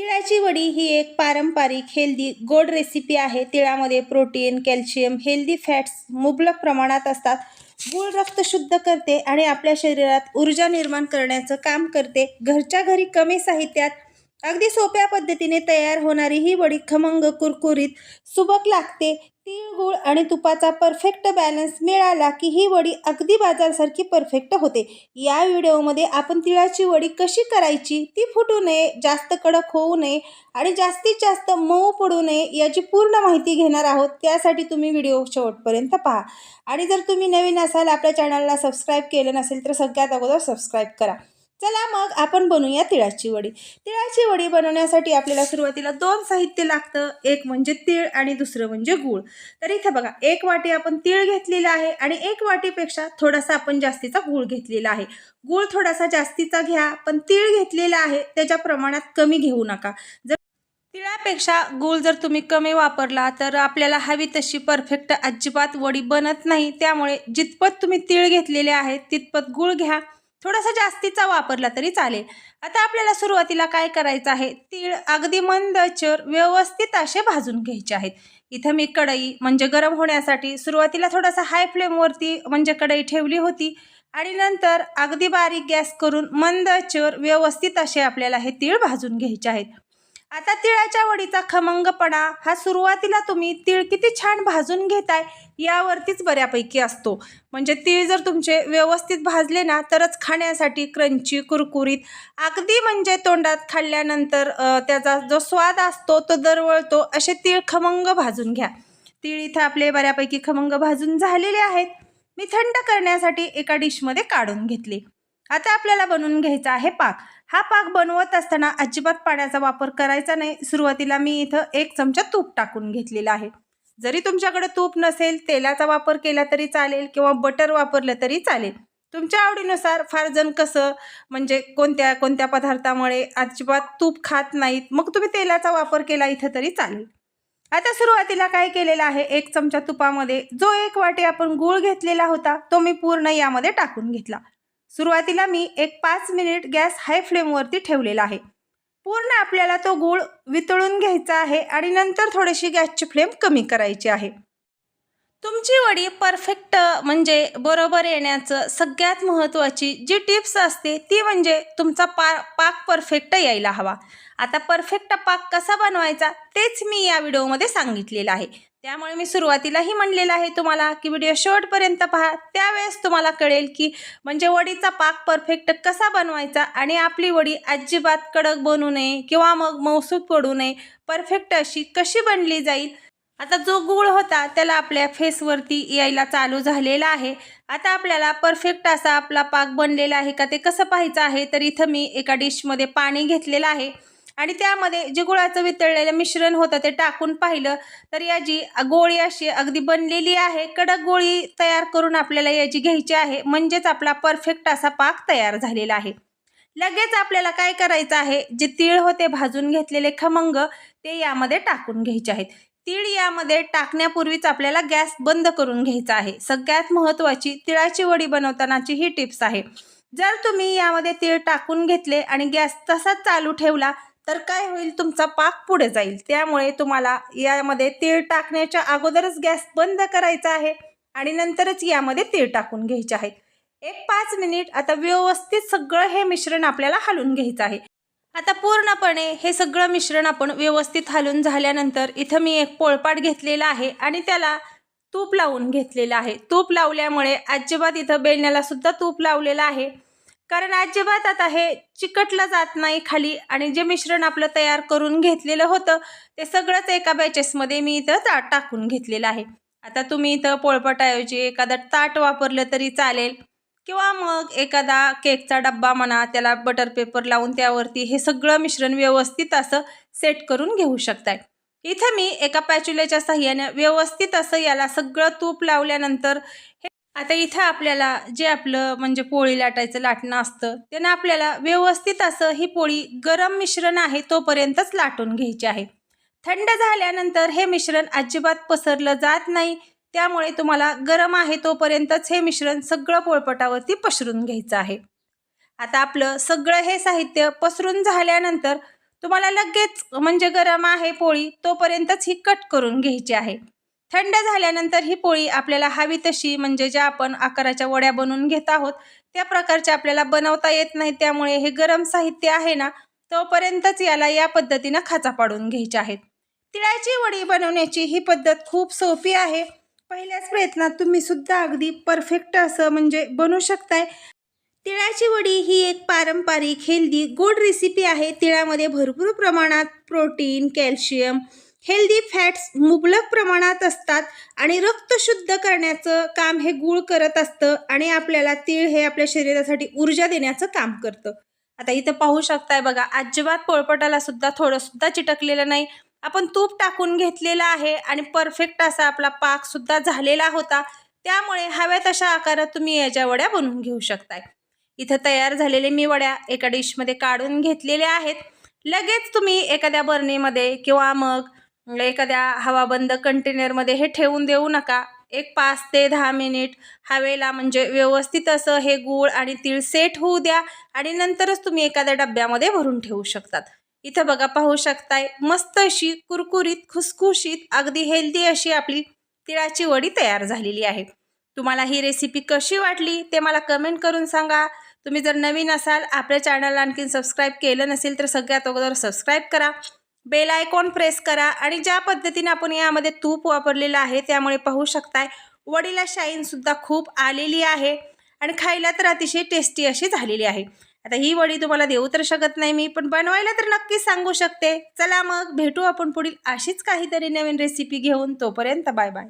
तिळाची वडी ही एक पारंपरिक हेल्दी गोड रेसिपी आहे. तिळामध्ये प्रोटीन कॅल्शियम हेल्दी फॅट्स मुबलक प्रमाणात असतात. गूळ रक्त शुद्ध करते आणि आपल्या शरीरात ऊर्जा निर्माण करण्याचं काम करते. घरच्या घरी कमी साहित्यात अगदी सोप्या पद्धतीने तयार होणारी ही वडी खमंग कुरकुरीत सुबक लागते. गूळ आणि तुपाचा परफेक्ट बॅलन्स मिळाला की ही वडी अगदी बाजारसारखी परफेक्ट होते. या व्हिडिओमध्ये आपण तिळाची वडी कशी करायची ती फुटू नये जास्त कडक होऊ नये आणि जास्तीत जास्त मऊ पडू नये याची पूर्ण माहिती घेणार आहोत त्यासाठी तुम्ही व्हिडिओ शेवटपर्यंत पहा. आणि जर तुम्ही नवीन असाल आपल्या चॅनलला सबस्क्राईब केलं नसेल तर सगळ्यात अगोदर सबस्क्राईब करा. चला मग आपण बनवूया तिळाची वडी. तिळाची वडी बनवण्यासाठी आपल्याला सुरुवातीला दोन साहित्य लागतं. एक म्हणजे तीळ आणि दुसरं म्हणजे गूळ. तर इथे बघा एक वाटी आपण तीळ घेतलेला आहे आणि एक वाटीपेक्षा थोडासा आपण जास्तीचा गूळ घेतलेला आहे. गूळ थोडासा जास्तीचा घ्या पण तीळ घेतलेला आहे त्याच्या प्रमाणात कमी घेऊ नका. जर तिळापेक्षा गूळ जर तुम्ही कमी वापरला तर आपल्याला हवी तशी परफेक्ट अजिबात वडी बनत नाही. त्यामुळे जितपत तुम्ही तीळ घेतलेले आहेत तितपत गूळ घ्या. थोडासा जास्तीचा वापरला तरी चालेल. आता आपल्याला सुरुवातीला काय करायचं आहे? तीळ अगदी मंद चर व्यवस्थित असे भाजून घ्यायचे आहेत. इथं मी कढई म्हणजे गरम होण्यासाठी सुरुवातीला थोडासा हाय फ्लेमवरती म्हणजे कढई ठेवली होती. आणि नंतर अगदी बारीक गॅस करून मंद चर व्यवस्थित असे आपल्याला हे तीळ भाजून घ्यायचे आहेत. आता तिळाच्या वडीचा खमंगपणा हा सुरुवातीला तुम्ही तीळ किती छान भाजून घेताय यावरतीच बऱ्यापैकी असतो. म्हणजे तीळ जर तुमचे व्यवस्थित भाजले ना तरच खाण्यासाठी क्रंची कुरकुरीत अगदी म्हणजे तोंडात खाल्ल्यानंतर त्याचा जो स्वाद असतो तो दरवळतो असे तीळ खमंग भाजून घ्या. तीळ इथं आपले बऱ्यापैकी खमंग भाजून झालेले आहेत. मी थंड करण्यासाठी एका डिशमध्ये काढून घेतले. आता आपल्याला बनवून घ्यायचा आहे पाक. हा पाक बनवत असताना अजिबात पाण्याचा वापर करायचा नाही. सुरुवातीला मी इथं एक चमचा तूप टाकून घेतलेला आहे. जरी तुमच्याकडे तूप नसेल तेलाचा वापर केला तरी चालेल किंवा बटर वापरलं तरी चालेल. तुमच्या आवडीनुसार फार जण कसं म्हणजे कोणत्या कोणत्या पदार्थामुळे अजिबात तूप खात नाहीत मग तुम्ही तेलाचा वापर केला इथं तरी चालेल. आता सुरुवातीला काय केलेलं आहे? एक चमचा तुपामध्ये जो एक वाटी आपण गूळ घेतलेला होता तो मी पूर्ण यामध्ये टाकून घेतला. सुरुवातीला मी एक पाच मिनिट गॅस हाय फ्लेमवरती ठेवलेला आहे. पूर्ण आपल्याला तो गूळ वितळून घ्यायचा आहे आणि नंतर थोडीशी गॅसची फ्लेम कमी करायची आहे. तुमची वडी परफेक्ट म्हणजे बरोबर येण्याचं सगळ्यात महत्त्वाची जी टिप्स असते ती म्हणजे तुमचा पा पाक परफेक्ट यायला हवा. आता परफेक्ट पाक कसा बनवायचा तेच मी या व्हिडिओमध्ये सांगितलेलं आहे. त्यामुळे मी सुरुवातीलाही म्हणलेलं आहे तुम्हाला की व्हिडिओ शेवटपर्यंत पहा. त्यावेळेस तुम्हाला कळेल की म्हणजे वडीचा पाक परफेक्ट कसा बनवायचा आणि आपली वडी अजिबात कडक बनू नये किंवा मग मौसूद पडू नये. परफेक्ट अशी कशी बनली जाईल आता जो गुळ होता त्याला आपल्या फेसवरती यायला चालू झालेला आहे. आता आपल्याला परफेक्ट असा आपला पाक बनलेला आहे का ते कसं पाहायचं आहे? तर इथं मी एका डिशमध्ये पाणी घेतलेलं आहे. आणि त्यामध्ये जे गुळाचं वितळलेलं मिश्रण होतं ते टाकून पाहिलं. तर याची गोळी अशी अगदी बनलेली आहे. कडक गोळी तयार करून आपल्याला याची घ्यायची आहे. म्हणजेच आपला परफेक्ट असा पाक तयार झालेला आहे. लगेच आपल्याला काय करायचं आहे? जे तीळ होते भाजून घेतलेले खमंग ते यामध्ये टाकून घ्यायचे आहेत. तीळ यामध्ये टाकण्यापूर्वीच आपल्याला गॅस बंद करून घ्यायचा आहे. सगळ्यात महत्त्वाची तिळाची वडी बनवतानाची ही टिप्स आहे. जर तुम्ही यामध्ये तीळ टाकून घेतले आणि गॅस तसाच चालू ठेवला तर काय होईल? तुमचा पाक पुढे जाईल. त्यामुळे तुम्हाला यामध्ये तीळ टाकण्याच्या अगोदरच गॅस बंद करायचा आहे आणि नंतरच यामध्ये तीळ टाकून घ्यायचे आहेत एक पाच मिनिट आता व्यवस्थित सगळं हे मिश्रण आपल्याला हलवून घ्यायचं आहे. आता पूर्णपणे हे सगळं मिश्रण आपण व्यवस्थित हालून झाल्यानंतर इथं मी एक पोळपाट घेतलेला आहे आणि त्याला तूप लावून घेतलेलं आहे. तूप लावल्यामुळे अजिबात इथं बेलण्याला सुद्धा तूप लावलेलं आहे. कारण अजिबात आता हे चिकटलं जात नाही खाली आणि जे मिश्रण आपलं तयार करून घेतलेलं होतं ते सगळंच एका बॅचेसमध्ये मी इथं टाकून घेतलेलं आहे. आता तुम्ही इथं पोळपाटाऐवजी एखादं ताट वापरलं तरी चालेल. किंवा मग एखादा केकचा डब्बा म्हणा त्याला बटर पेपर लावून त्यावरती हे सगळं मिश्रण व्यवस्थित असं सेट करून घेऊ शकताय. इथं मी एका पॅच्युलेच्या साह्याने व्यवस्थित असं याला सगळं तूप लावल्यानंतर हे आता इथं आपल्याला जे आपलं म्हणजे पोळी लाटायचं लाटणं असतं त्यानं आपल्याला व्यवस्थित असं ही पोळी गरम मिश्रण आहे तोपर्यंतच लाटून घ्यायची आहे. थंड झाल्यानंतर हे मिश्रण अजिबात पसरलं जात नाही. त्यामुळे तुम्हाला गरम आहे तोपर्यंतच हे मिश्रण सगळं पोळपटावरती पसरून घ्यायचं आहे. आता आपलं सगळं हे साहित्य पसरून झाल्यानंतर तुम्हाला लगेच म्हणजे गरम आहे पोळी तोपर्यंतच ही कट करून घ्यायची आहे. थंड झाल्यानंतर ही पोळी आपल्याला हवी तशी म्हणजे ज्या आपण आकाराच्या वड्या बनवून घेत आहोत त्या प्रकारच्या आपल्याला बनवता येत नाही त्यामुळे हे गरम साहित्य आहे ना तोपर्यंतच याला या पद्धतीनं खाचा पाडून घ्यायचे आहेत. तिळाची वडी बनवण्याची ही पद्धत खूप सोपी आहे. पहिल्याच प्रयत्नात तुम्ही सुद्धा अगदी परफेक्ट असं म्हणजे बनवू शकताय. तिळाची वडी ही एक पारंपरिक हेल्दी गोड रेसिपी आहे. तिळामध्ये भरपूर प्रमाणात प्रोटीन कॅल्शियम हेल्दी फॅट्स मुबलक प्रमाणात असतात आणि रक्त शुद्ध करण्याचं काम हे गूळ करत असतं आणि आपल्याला तीळ हे आपल्या शरीरासाठी ऊर्जा देण्याचं काम करतं. आता इथं पाहू शकताय बघा अजिबात पोळपटाला सुद्धा थोडंसुद्धा चिटकलेलं नाही. आपण तूप टाकून घेतलेलं आहे आणि परफेक्ट असा आपला पाक सुद्धा झालेला होता. त्यामुळे हव्या तशा आकारात तुम्ही याच्या वड्या बनवून घेऊ शकताय. इथं तयार झालेले मी वड्या एका डिशमध्ये काढून घेतलेल्या आहेत. लगेच तुम्ही एखाद्या बर्नीमध्ये किंवा मग एखाद्या हवाबंद कंटेनरमध्ये हे ठेवून देऊ नका. एक पाच ते दहा मिनिट हवेला म्हणजे व्यवस्थित असं हे गूळ आणि तीळ सेट होऊ द्या आणि नंतरच तुम्ही एखाद्या डब्यामध्ये भरून ठेवू शकतात. इथं बघा पाहू शकताय मस्त अशी कुरकुरीत खुसखुशीत अगदी हेल्दी अशी आपली तिळाची वडी तयार झालेली आहे. तुम्हाला ही रेसिपी कशी वाटली ते मला कमेंट करून सांगा. तुम्ही जर नवीन असाल आपल्या चॅनलला आणखीन सबस्क्राईब केलं नसेल तर सगळ्यात अगोदर सबस्क्राईब करा. बेल आयकॉन प्रेस करा आणि ज्या पद्धतीने आपण यामध्ये तूप वापरलेलं आहे त्यामुळे पाहू शकताय वडीला शाईनसुद्धा खूप आलेली आहे आणि खायला तर अतिशय टेस्टी अशी झालेली आहे. आता ही वडी तुम्हाला देऊ तर शकत नाही मी पण बनवायला तर नक्कीच सांगू शकते. चला मग भेटू आपण पुढील अशीच काहीतरी नवीन रेसिपी घेऊन. तोपर्यंत बाय बाय